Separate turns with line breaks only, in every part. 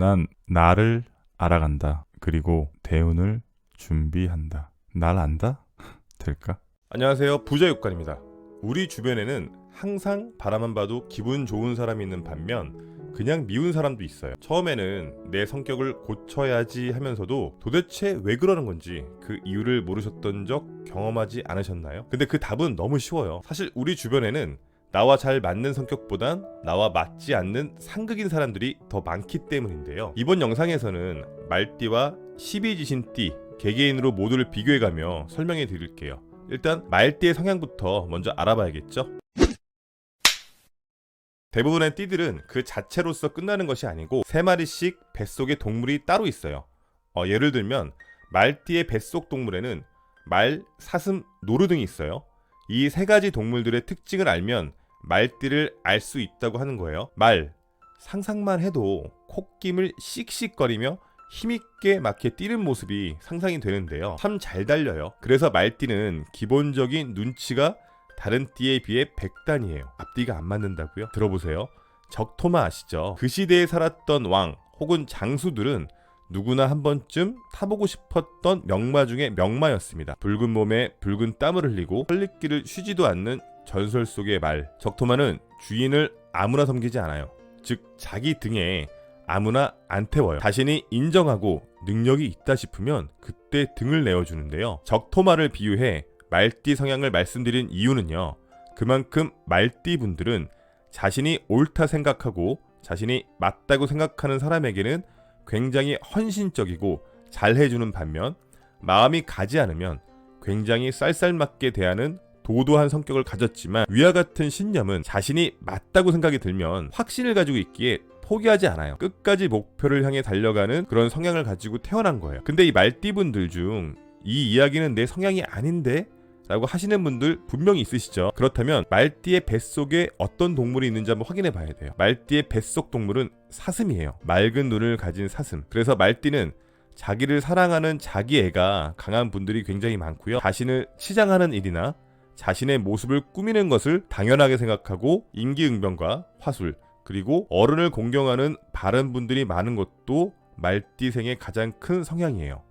난 나를 알아간다. 그리고 대운을 준비한다. 날 안다? 될까?
안녕하세요. 부자육관입니다. 우리 주변에는 항상 바라만 봐도 기분 좋은 사람이 있는 반면 그냥 미운 사람도 있어요. 처음에는 내 성격을 고쳐야지 하면서도 도대체 왜 그러는 건지 그 이유를 모르셨던 적 경험하지 않으셨나요? 근데 그 답은 너무 쉬워요. 사실 우리 주변에는 나와 잘 맞는 성격보단 나와 맞지 않는 상극인 사람들이 더 많기 때문인데요. 이번 영상에서는 말띠와 12지신띠 개개인으로 모두를 비교해가며 설명해 드릴게요. 일단 말띠의 성향부터 먼저 알아봐야겠죠. 대부분의 띠들은 그 자체로서 끝나는 것이 아니고 세 마리씩 뱃속에 동물이 따로 있어요. 어, 예를 들면 말띠의 뱃속 동물에는 말, 사슴, 노루 등이 있어요. 이 세 가지 동물들의 특징을 알면 말띠를 알 수 있다고 하는 거예요. 말, 상상만 해도 콧김을 씩씩거리며 힘있게 막게 뛰는 모습이 상상이 되는데요. 참 잘 달려요. 그래서 말띠는 기본적인 눈치가 다른 띠에 비해 100단이에요. 앞뒤가 안 맞는다고요? 들어보세요. 적토마 아시죠? 그 시대에 살았던 왕 혹은 장수들은 누구나 한 번쯤 타보고 싶었던 명마 중에 명마였습니다. 붉은 몸에 붉은 땀을 흘리고 헐리기를 쉬지도 않는 전설 속의 말. 적토마는 주인을 아무나 섬기지 않아요. 즉 자기 등에 아무나 안 태워요. 자신이 인정하고 능력이 있다 싶으면 그때 등을 내어주는데요. 적토마를 비유해 말띠 성향을 말씀드린 이유는요. 그만큼 말띠 분들은 자신이 옳다 생각하고 자신이 맞다고 생각하는 사람에게는 굉장히 헌신적이고 잘해주는 반면 마음이 가지 않으면 굉장히 쌀쌀맞게 대하는 도도한 성격을 가졌지만 위와 같은 신념은 자신이 맞다고 생각이 들면 확신을 가지고 있기에 포기하지 않아요. 끝까지 목표를 향해 달려가는 그런 성향을 가지고 태어난 거예요. 근데 이 말띠분들 중 이 이야기는 내 성향이 아닌데? 라고 하시는 분들 분명히 있으시죠. 그렇다면 말띠의 뱃속에 어떤 동물이 있는지 한번 확인해 봐야 돼요. 말띠의 뱃속 동물은 사슴이에요. 맑은 눈을 가진 사슴. 그래서 말띠는 자기를 사랑하는 자기 애가 강한 분들이 굉장히 많고요. 자신을 치장하는 일이나 자신의 모습을 꾸미는 것을 당연하게 생각하고 임기응변과 화술 그리고 어른을 공경하는 바른 분들이 많은 것도 말띠생의 가장 큰 성향이에요.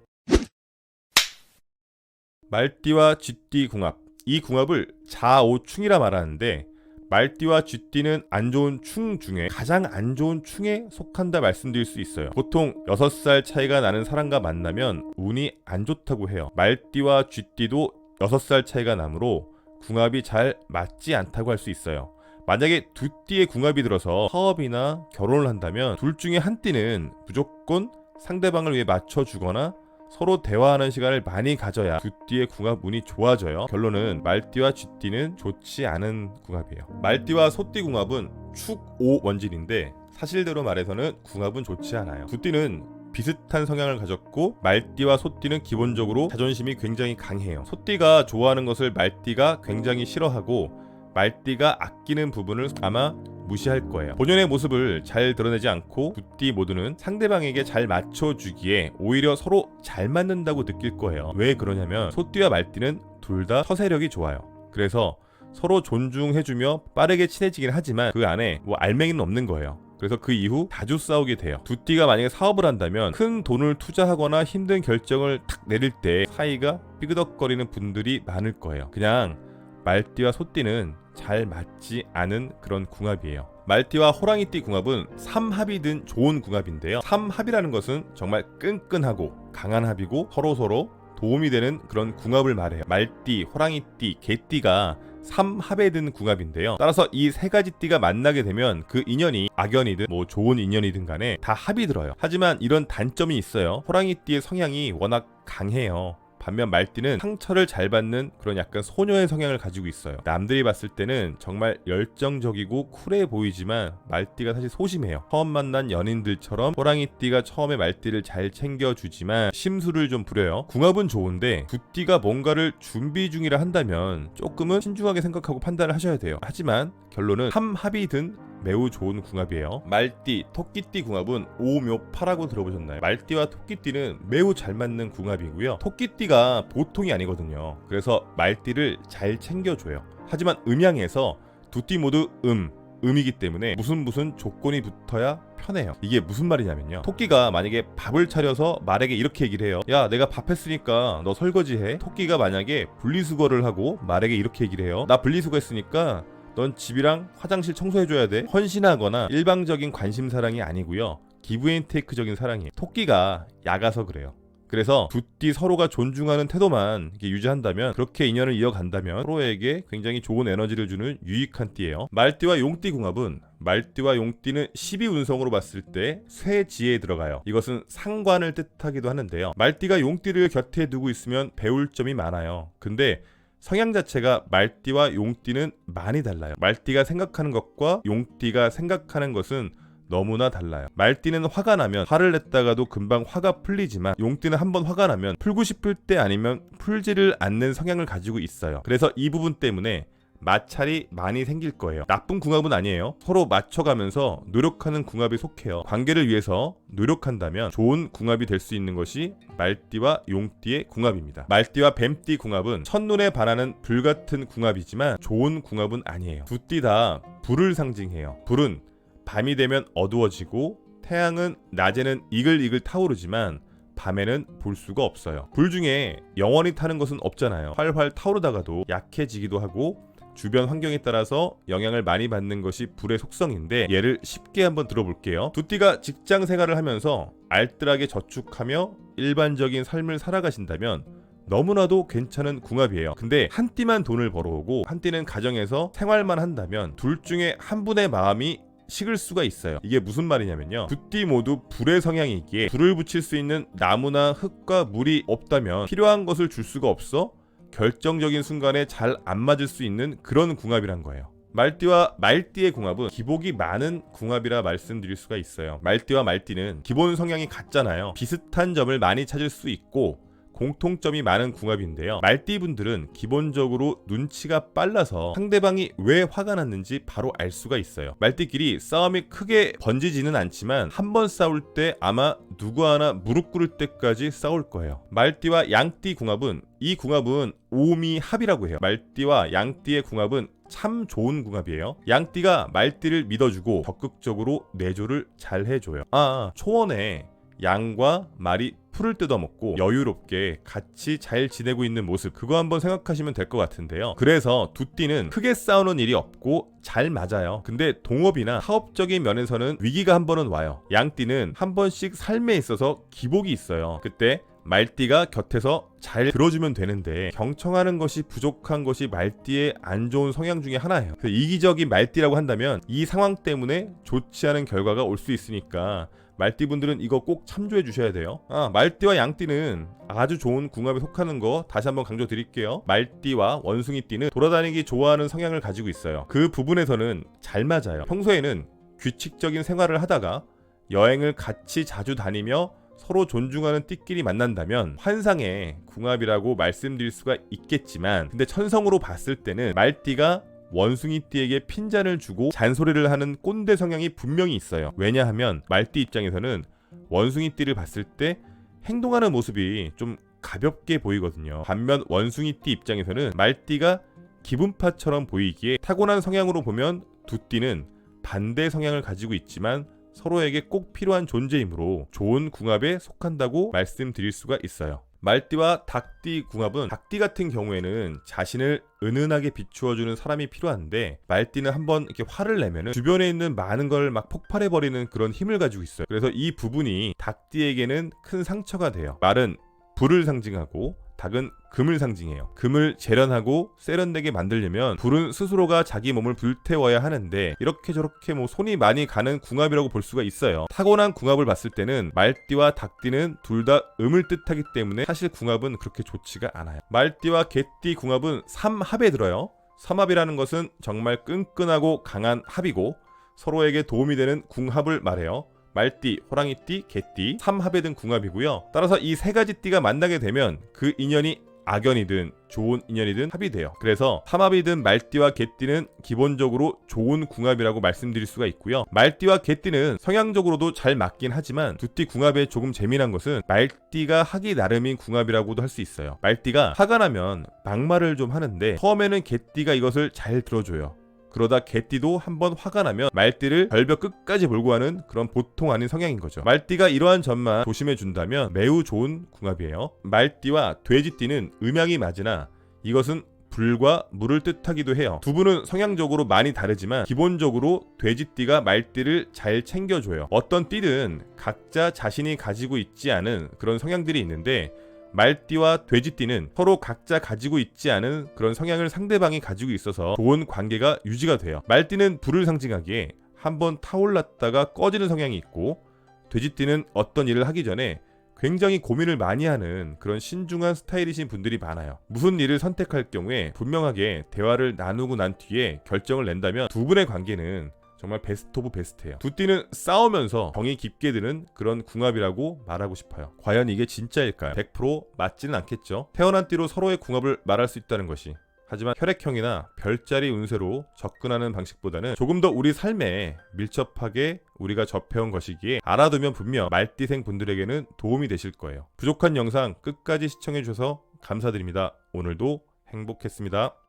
말띠와 쥐띠 궁합. 이 궁합을 자오충이라 말하는데 말띠와 쥐띠는 안 좋은 충 중에 가장 안 좋은 충에 속한다 말씀드릴 수 있어요. 보통 6살 차이가 나는 사람과 만나면 운이 안 좋다고 해요. 말띠와 쥐띠도 6살 차이가 나므로 궁합이 잘 맞지 않다고 할 수 있어요. 만약에 두 띠의 궁합이 들어서 사업이나 결혼을 한다면 둘 중에 한 띠는 무조건 상대방을 위해 맞춰주거나 서로 대화하는 시간을 많이 가져야 두 띠의 궁합 운이 좋아져요. 결론은 말띠와 쥐띠는 좋지 않은 궁합이에요. 말띠와 소띠 궁합은 축5 원진인데 사실대로 말해서는 궁합은 좋지 않아요. 두 띠는 비슷한 성향을 가졌고 말띠와 소띠는 기본적으로 자존심이 굉장히 강해요. 소띠가 좋아하는 것을 말띠가 굉장히 싫어하고 말띠가 아끼는 부분을 아마 무시할 거예요. 본연의 모습을 잘 드러내지 않고 두띠 모두는 상대방에게 잘 맞춰주기에 오히려 서로 잘 맞는다고 느낄 거예요. 왜 그러냐면 소띠와 말띠는 둘다 처세력이 좋아요. 그래서 서로 존중해주며 빠르게 친해지긴 하지만 그 안에 뭐 알맹이는 없는 거예요. 그래서 그 이후 자주 싸우게 돼요. 두 띠가 만약에 사업을 한다면 큰 돈을 투자하거나 힘든 결정을 탁 내릴 때 사이가 삐그덕거리는 분들이 많을 거예요. 그냥 말띠와 소띠는 잘 맞지 않은 그런 궁합이에요. 말띠와 호랑이띠 궁합은 삼합이 든 좋은 궁합인데요. 삼합이라는 것은 정말 끈끈하고 강한 합이고 서로서로 도움이 되는 그런 궁합을 말해요. 말띠, 호랑이띠, 개띠가 삼합에 든 궁합인데요. 따라서 이 세 가지 띠가 만나게 되면 그 인연이 악연이든 뭐 좋은 인연이든 간에 다 합이 들어요. 하지만 이런 단점이 있어요. 호랑이 띠의 성향이 워낙 강해요. 반면 말띠는 상처를 잘 받는 그런 약간 소녀의 성향을 가지고 있어요. 남들이 봤을 때는 정말 열정적이고 쿨해 보이지만 말띠가 사실 소심해요. 처음 만난 연인들처럼 호랑이띠가 처음에 말띠를 잘 챙겨주지만 심술을 좀 부려요. 궁합은 좋은데 두띠가 뭔가를 준비 중이라 한다면 조금은 신중하게 생각하고 판단을 하셔야 돼요. 하지만 결론은 삼합이든 매우 좋은 궁합이에요. 말띠, 토끼띠 궁합은 오묘파라고 들어보셨나요? 말띠와 토끼띠는 매우 잘 맞는 궁합이고요. 토끼띠가 보통이 아니거든요. 그래서 말띠를 잘 챙겨줘요. 하지만 음양에서 두 띠 모두 음, 음이기 때문에 무슨 무슨 조건이 붙어야 편해요. 이게 무슨 말이냐면요. 토끼가 만약에 밥을 차려서 말에게 이렇게 얘기를 해요. 야, 내가 밥 했으니까 너 설거지 해. 토끼가 만약에 분리수거를 하고 말에게 이렇게 얘기를 해요. 나 분리수거 했으니까 넌 집이랑 화장실 청소해줘야 돼. 헌신하거나 일방적인 관심 사랑이 아니고요. 기브앤테이크적인 사랑이에요. 토끼가 약아서 그래요. 그래서 두띠 서로가 존중하는 태도만 유지한다면 그렇게 인연을 이어간다면 서로에게 굉장히 좋은 에너지를 주는 유익한 띠예요. 말띠와 용띠 궁합은 말띠와 용띠는 12운성으로 봤을 때 쇠지에 들어가요. 이것은 상관을 뜻하기도 하는데요. 말띠가 용띠를 곁에 두고 있으면 배울 점이 많아요. 근데 성향 자체가 말띠와 용띠는 많이 달라요. 말띠가 생각하는 것과 용띠가 생각하는 것은 너무나 달라요. 말띠는 화가 나면 화를 냈다가도 금방 화가 풀리지만 용띠는 한번 화가 나면 풀고 싶을 때 아니면 풀지를 않는 성향을 가지고 있어요. 그래서 이 부분 때문에 마찰이 많이 생길 거예요. 나쁜 궁합은 아니에요. 서로 맞춰가면서 노력하는 궁합에 속해요. 관계를 위해서 노력한다면 좋은 궁합이 될 수 있는 것이 말띠와 용띠의 궁합입니다. 말띠와 뱀띠 궁합은 첫눈에 반하는 불같은 궁합이지만 좋은 궁합은 아니에요. 두 띠 다 불을 상징해요. 불은 밤이 되면 어두워지고 태양은 낮에는 이글이글 타오르지만 밤에는 볼 수가 없어요. 불 중에 영원히 타는 것은 없잖아요. 활활 타오르다가도 약해지기도 하고 주변 환경에 따라서 영향을 많이 받는 것이 불의 속성인데 예를 쉽게 한번 들어볼게요. 두띠가 직장 생활을 하면서 알뜰하게 저축하며 일반적인 삶을 살아가신다면 너무나도 괜찮은 궁합이에요. 근데 한 띠만 돈을 벌어오고 한 띠는 가정에서 생활만 한다면 둘 중에 한 분의 마음이 식을 수가 있어요. 이게 무슨 말이냐면요. 두띠 모두 불의 성향이기에 불을 붙일 수 있는 나무나 흙과 물이 없다면 필요한 것을 줄 수가 없어 결정적인 순간에 잘 안 맞을 수 있는 그런 궁합이란 거예요. 말띠와 말띠의 궁합은 기복이 많은 궁합이라 말씀드릴 수가 있어요. 말띠와 말띠는 기본 성향이 같잖아요. 비슷한 점을 많이 찾을 수 있고 공통점이 많은 궁합인데요. 말띠 분들은 기본적으로 눈치가 빨라서 상대방이 왜 화가 났는지 바로 알 수가 있어요. 말띠끼리 싸움이 크게 번지지는 않지만 한 번 싸울 때 아마 누구 하나 무릎 꿇을 때까지 싸울 거예요. 말띠와 양띠 궁합은 이 궁합은 오미 합이라고 해요. 말띠와 양띠의 궁합은 참 좋은 궁합이에요. 양띠가 말띠를 믿어주고 적극적으로 내조를 잘 해줘요. 아, 초원에 양과 말이 풀을 뜯어먹고 여유롭게 같이 잘 지내고 있는 모습 그거 한번 생각하시면 될 것 같은데요. 그래서 두 띠는 크게 싸우는 일이 없고 잘 맞아요. 근데 동업이나 사업적인 면에서는 위기가 한 번은 와요. 양띠는 한 번씩 삶에 있어서 기복이 있어요. 그때 말띠가 곁에서 잘 들어주면 되는데 경청하는 것이 부족한 것이 말띠의 안 좋은 성향 중에 하나예요. 이기적인 말띠라고 한다면 이 상황 때문에 좋지 않은 결과가 올 수 있으니까 말띠분들은 이거 꼭 참조해 주셔야 돼요. 아, 말띠와 양띠는 아주 좋은 궁합에 속하는 거 다시 한번 강조 드릴게요. 말띠와 원숭이띠는 돌아다니기 좋아하는 성향을 가지고 있어요. 그 부분에서는 잘 맞아요. 평소에는 규칙적인 생활을 하다가 여행을 같이 자주 다니며 서로 존중하는 띠끼리 만난다면 환상의 궁합이라고 말씀드릴 수가 있겠지만 근데 천성으로 봤을 때는 말띠가 원숭이띠에게 핀잔을 주고 잔소리를 하는 꼰대 성향이 분명히 있어요. 왜냐하면 말띠 입장에서는 원숭이띠를 봤을 때 행동하는 모습이 좀 가볍게 보이거든요. 반면 원숭이띠 입장에서는 말띠가 기분파처럼 보이기에 타고난 성향으로 보면 두 띠는 반대 성향을 가지고 있지만 서로에게 꼭 필요한 존재이므로 좋은 궁합에 속한다고 말씀드릴 수가 있어요. 말띠와 닭띠 궁합은 닭띠 같은 경우에는 자신을 은은하게 비추어주는 사람이 필요한데 말띠는 한번 이렇게 화를 내면은 주변에 있는 많은 걸 막 폭발해버리는 그런 힘을 가지고 있어요. 그래서 이 부분이 닭띠에게는 큰 상처가 돼요. 말은 불을 상징하고 닭은 금을 상징해요. 금을 재련하고 세련되게 만들려면 불은 스스로가 자기 몸을 불태워야 하는데 이렇게 저렇게 뭐 손이 많이 가는 궁합이라고 볼 수가 있어요. 타고난 궁합을 봤을 때는 말띠와 닭띠는 둘 다 음을 뜻하기 때문에 사실 궁합은 그렇게 좋지가 않아요. 말띠와 개띠 궁합은 삼합에 들어요. 삼합이라는 것은 정말 끈끈하고 강한 합이고 서로에게 도움이 되는 궁합을 말해요. 말띠, 호랑이띠, 개띠, 삼합에 든 궁합이고요. 따라서 이 세 가지 띠가 만나게 되면 그 인연이 악연이든 좋은 인연이든 합이 돼요. 그래서 삼합이든 말띠와 개띠는 기본적으로 좋은 궁합이라고 말씀드릴 수가 있고요. 말띠와 개띠는 성향적으로도 잘 맞긴 하지만 두 띠 궁합에 조금 재미난 것은 말띠가 하기 나름인 궁합이라고도 할 수 있어요. 말띠가 화가 나면 막말을 좀 하는데 처음에는 개띠가 이것을 잘 들어줘요. 그러다 개띠도 한번 화가 나면 말띠를 절벽 끝까지 몰고 가는 그런 보통 아닌 성향인 거죠. 말띠가 이러한 점만 조심해 준다면 매우 좋은 궁합이에요. 말띠와 돼지띠는 음양이 맞으나 이것은 불과 물을 뜻하기도 해요. 두 분은 성향적으로 많이 다르지만 기본적으로 돼지띠가 말띠를 잘 챙겨줘요. 어떤 띠든 각자 자신이 가지고 있지 않은 그런 성향들이 있는데 말띠와 돼지띠는 서로 각자 가지고 있지 않은 그런 성향을 상대방이 가지고 있어서 좋은 관계가 유지가 돼요. 말띠는 불을 상징하기에 한번 타올랐다가 꺼지는 성향이 있고 돼지띠는 어떤 일을 하기 전에 굉장히 고민을 많이 하는 그런 신중한 스타일이신 분들이 많아요. 무슨 일을 선택할 경우에 분명하게 대화를 나누고 난 뒤에 결정을 낸다면 두 분의 관계는 정말 베스트 오브 베스트예요. 두 띠는 싸우면서 정이 깊게 드는 그런 궁합이라고 말하고 싶어요. 과연 이게 진짜일까요? 100% 맞지는 않겠죠. 태어난 띠로 서로의 궁합을 말할 수 있다는 것이 하지만 혈액형이나 별자리 운세로 접근하는 방식보다는 조금 더 우리 삶에 밀접하게 우리가 접해온 것이기에 알아두면 분명 말띠생 분들에게는 도움이 되실 거예요. 부족한 영상 끝까지 시청해 주셔서 감사드립니다. 오늘도 행복했습니다.